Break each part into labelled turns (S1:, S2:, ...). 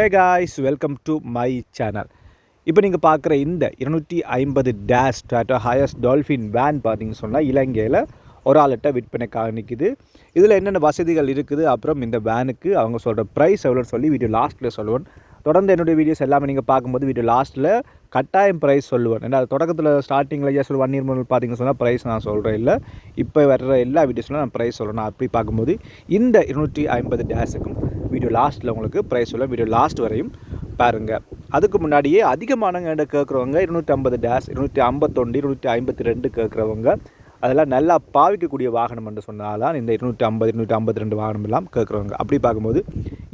S1: Hey guys welcome to my channel இப்போ நீங்கள் பார்க்குற இந்த இருநூற்றி ஐம்பது dash Tata Hiace dolphin van பார்த்தீங்கன்னு சொன்னால் இலங்கையில் ஒரு ஆள்கிட்ட விற்பனைக்காக நிற்குது இதில் என்னென்ன வசதிகள் இருக்குது? அப்புறம் இந்த வேனுக்கு அவங்க சொல்கிற ப்ரைஸ் எவ்வளோன்னு சொல்லி வீடியோ லாஸ்ட்டில் சொல்லுவேன் தொடர்ந்து என்னுடைய வீடியோஸ் எல்லாமே நீங்கள் பார்க்கும்போது வீடியோ லாஸ்ட்டில் கட்டாயம் ப்ரைஸ் சொல்லுவேன் ஏன்னா அது தொடக்கத்தில் ஸ்டார்டிங்கில் ஜஸ்ட் ஒன் இயர் முதல் பார்த்தீங்கன்னு சொன்னால் ப்ரைஸ் நான் சொல்கிறேன் இல்லை. இப்போ வர்ற எல்லா வீடியோஸ்லாம் நான் ப்ரைஸ் சொல்லணும் அப்படி பார்க்கும்போது இந்த இருநூற்றி ஐம்பது டேஸுக்கும் வீடியோ லாஸ்ட்டில் உங்களுக்கு ப்ரைஸ் சொல்ல வீடியோ லாஸ்ட் வரையும் பாருங்கள் அதுக்கு முன்னாடியே அதிகமானவங்க கேட்குறவங்க இருநூற்றி ஐம்பது டேஸ் இருநூற்றி ஐம்பத்தொண்டு இருநூற்றி ஐம்பத்தி ரெண்டு கேட்குறவங்க அதெல்லாம் நல்லா பாவிக்கக்கூடிய வாகனம் என்று சொன்னால்தான் இந்த இருநூற்றி ஐம்பது இருநூற்றி ஐம்பத்தி ரெண்டு வாகனம் எல்லாம் கேட்குறவங்க அப்படி பார்க்கும்போது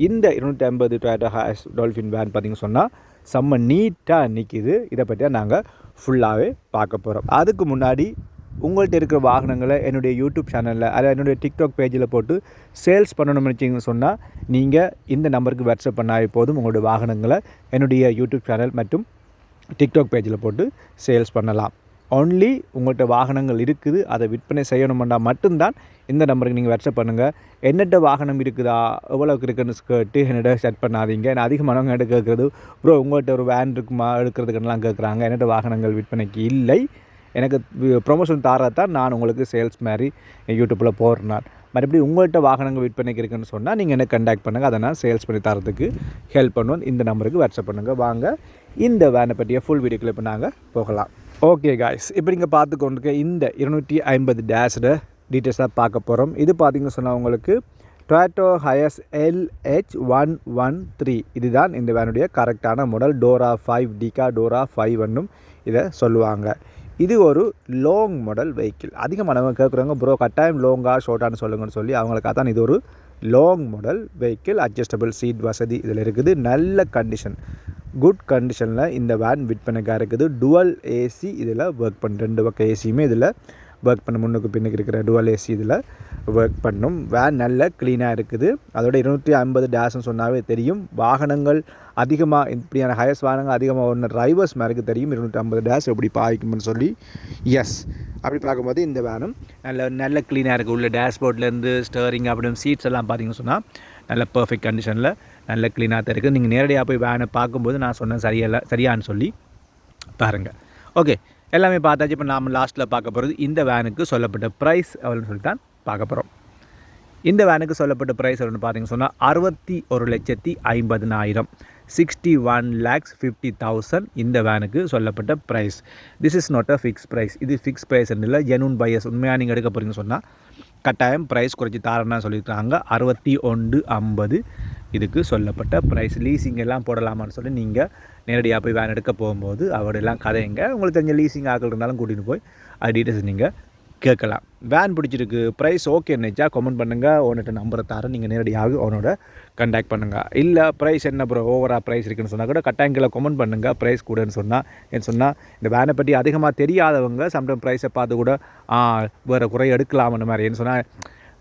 S1: இந்த இருநூற்றி ஐம்பது டொயட்டா ஹேஸ் டால்ஃபின் வேன் பார்த்திங்க சொன்னால் செம்ம நீட்டாக நிற்கிது இதை பற்றியா நாங்கள் ஃபுல்லாகவே பார்க்க போகிறோம் அதுக்கு முன்னாடி உங்கள்கிட்ட இருக்கிற வாகனங்களை என்னுடைய யூடியூப் சேனலில் அதை என்னுடைய டிக்டாக் பேஜில் போட்டு சேல்ஸ் பண்ணணும்னு நினச்சிங்கன்னு சொன்னால் நீங்கள் இந்த நம்பருக்கு வாட்ஸ்அப் பண்ணாவே போதும் உங்களுடைய வாகனங்களை என்னுடைய யூடியூப் சேனல் மற்றும் டிக்டாக் பேஜில் போட்டு சேல்ஸ் பண்ணலாம். ஒன்லி உங்கள்கிட்ட வாகனங்கள் இருக்குது அதை விற்பனை செய்யணுமெண்டா மட்டும்தான் இந்த நம்பருக்கு நீங்கள் வாட்ஸ்அப் பண்ணுங்கள் என்னட்ட வாகனம் இருக்குதா எவ்வளோக்கு இருக்குன்னு கேட்டு என்னிட்ட செட் பண்ணாதீங்க. நான் அதிகமானவங்க என்கிட்ட கேட்குறது ப்ரோ உங்கள்கிட்ட ஒரு வேன் இருக்குமா? எடுக்கிறதுக்குலாம் கேட்குறாங்க என்னட்ட வாகனங்கள் விற்பனைக்கு இல்லை. எனக்கு ப்ரொமோஷன் தாரத்தான் நான் உங்களுக்கு சேல்ஸ் மாதிரி யூடியூப்பில் போடுறேன் மறுபடியும் உங்கள்கிட்ட வாகனங்கள் விற்பனைக்கு இருக்குன்னு சொன்னால் நீங்கள் என்ன கண்டாக்ட் பண்ணுங்கள் அதை நான் சேல்ஸ் பண்ணி தரதுக்கு ஹெல்ப் பண்ணுவோம். இந்த நம்பருக்கு வாட்ஸ்அப் பண்ணுங்கள் வாங்க. இந்த வேனை பற்றிய ஃபுல் வீடியோக்கில் இப்போ நாங்கள் போகலாம். ஓகே காய்ஸ் இப்போ நீங்கள் பார்த்து கொண்டிருக்க இந்த இருநூற்றி ஐம்பது டேஷோட டீட்டெயில்ஸாக பார்க்க போகிறோம் இது பார்த்திங்கன்னு சொன்னால் உங்களுக்கு Toyota Hiace L H one three இதுதான் இந்த வேனுடைய கரெக்டான மாடல் டோரா ஃபைவ் டிகா டோரா ஃபைவ் ஒன்றும் இதை சொல்லுவாங்க. இது ஒரு லாங் மாடல் வெஹிக்கிள் அதிகமானவங்க கேட்குறவங்க ப்ரோ கட்டாயம் லோங்காக ஷார்ட்டானு சொல்லுங்கன்னு சொல்லி அவங்களுக்காக தான் இது ஒரு long model vehicle adjustable seat வசதி இதில் இருக்குது. நல்ல கண்டிஷன் குட் கண்டிஷனில் இந்த வேன் விற்பனைக்காக இருக்குது. டுவல் ஏசி இதில் ஒர்க் பண்ண ரெண்டு பக்கம் ஏசியுமே இதில் ஒர்க் பண்ண முன்னுக்கு பின்னுக்கு இருக்கிற டுவல் ஏசி இதில் ஒர்க் பண்ணும். வேன் நல்ல க்ளீனாக இருக்குது. அதோட இருநூற்றி ஐம்பது டேஷ்னு சொன்னாவே தெரியும். வாகனங்கள் அதிகமாக இப்படியான ஹையஸ்ட் வாகனங்கள் அதிகமாக ஒன்று டிரைவர்ஸ் மேருக்கு தெரியும். இருநூற்றி ஐம்பது டேஷ் எப்படி பாய்க்கும்னு சொல்லி. எஸ் அப்படி பார்க்கும்போது இந்த வேனும் நல்ல நல்ல க்ளீனாக இருக்குது உள்ள டேஷ்போர்ட்லேருந்து ஸ்டேரிங் அப்படின்னு சீட்ஸ் எல்லாம் பார்த்தீங்கன்னு சொன்னால் நல்ல பர்ஃபெக்ட் கண்டிஷனில் நல்ல க்ளீனாக தான் இருக்குது நீங்கள் நேரடியாக போய் வேனை பார்க்கும்போது நான் சொன்னேன் சரியில்லை சரியான்னு சொல்லி பாருங்கள் ஓகே எல்லாமே பார்த்தாச்சு. இப்போ நாம் லாஸ்ட்டில் பார்க்க போகிறது இந்த வேனுக்கு சொல்லப்பட்ட ப்ரைஸ் எவ்வளோன்னு சொல்லி தான் பார்க்க போகிறோம் இந்த வேனுக்கு சொல்லப்பட்ட ப்ரைஸ் எவ்வளோன்னு பார்த்தீங்கன்னு சொன்னால் அறுபத்தி ஒரு லட்சத்தி ஐம்பதுனாயிரம். Sixty one lakhs fifty thousand இந்த வேனுக்கு சொல்லப்பட்ட price this is not a fix price இது ஃபிக்ஸ் ப்ரைஸ் இல்லை ஜெனூன் பையஸ் உண்மையாக நீங்கள் எடுக்க போகிறீங்கன்னு சொன்னால் கட்டாயம் ப்ரைஸ் குறைச்சி தாரன்னா சொல்லியிருக்காங்க. அறுபத்தி ஒன்று ஐம்பது இதுக்கு சொல்லப்பட்ட ப்ரைஸ் லீசிங் எல்லாம் போடலாமான்னு சொல்லி நீங்கள் நேரடியாக போய் வேன் எடுக்க போகும்போது அவரெல்லாம் கதைங்க உங்களுக்கு தெரிஞ்ச லீசிங் ஆக்கள் இருந்தாலும் கூட்டிகிட்டு போய் அது டீட்டெயில்ஸ் நீங்கள் கேட்கலாம். வேன் பிடிச்சிருக்கு. ப்ரைஸ் ஓகே நினச்சா கமெண்ட் பண்ணுங்கள் ஓனர்கிட்ட நம்பரை தரேன். நீங்கள் நேரடியாக அவனோட கண்டாக்ட் பண்ணுங்கள் இல்லை ப்ரைஸ் என்ன ப்ரோ ஓவராக ப்ரைஸ் இருக்குன்னு சொன்னால் கூட கட்டாயங்களை கமெண்ட் பண்ணுங்கள் ப்ரைஸ் கூடன்னு சொன்னால் என்ன சொன்னால் இந்த வேனை பற்றி அதிகமாக தெரியாதவங்க சம்டைம் ப்ரைஸை பார்த்து கூட வேறு குறை எடுக்கலாம்னு மாதிரி. என்ன சொன்னால்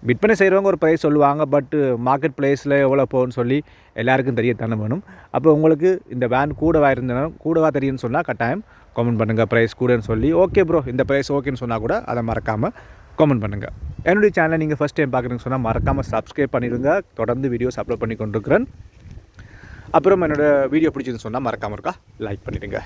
S1: விற்பனை செய்கிறவங்க ஒரு ப்ரைஸ் சொல்லுவாங்க பட்டு மார்க்கெட் ப்ளேஸில் எவ்வளோ போகும்னு சொல்லி எல்லாருக்கும் தெரியத்தானே வேணும். அப்போ உங்களுக்கு இந்த வேன் கூடவா இருந்தாலும் கூடவா தெரியும்னு சொன்னால் கட்டாயம் கமெண்ட் பண்ணுங்கள் ப்ரைஸ் கூடன்னு சொல்லி. ஓகே ப்ரோ இந்த ப்ரைஸ் ஓகேன்னு சொன்னால் கூட அதை மறக்காமல் கமெண்ட் பண்ணுங்கள் என்னுடைய சேனலை நீங்கள் ஃபஸ்ட் டைம் பார்க்குறீங்கன்னு சொன்னால் மறக்காமல் சப்ஸ்கிரைப் பண்ணிடுங்க. தொடர்ந்து வீடியோஸ் அப்லோட் பண்ணி கொண்டிருக்கிறேன் அப்புறம் என்னோடய வீடியோ பிடிச்சதுன்னு சொன்னால் மறக்காமல் இருக்கா? லைக் பண்ணிவிடுங்க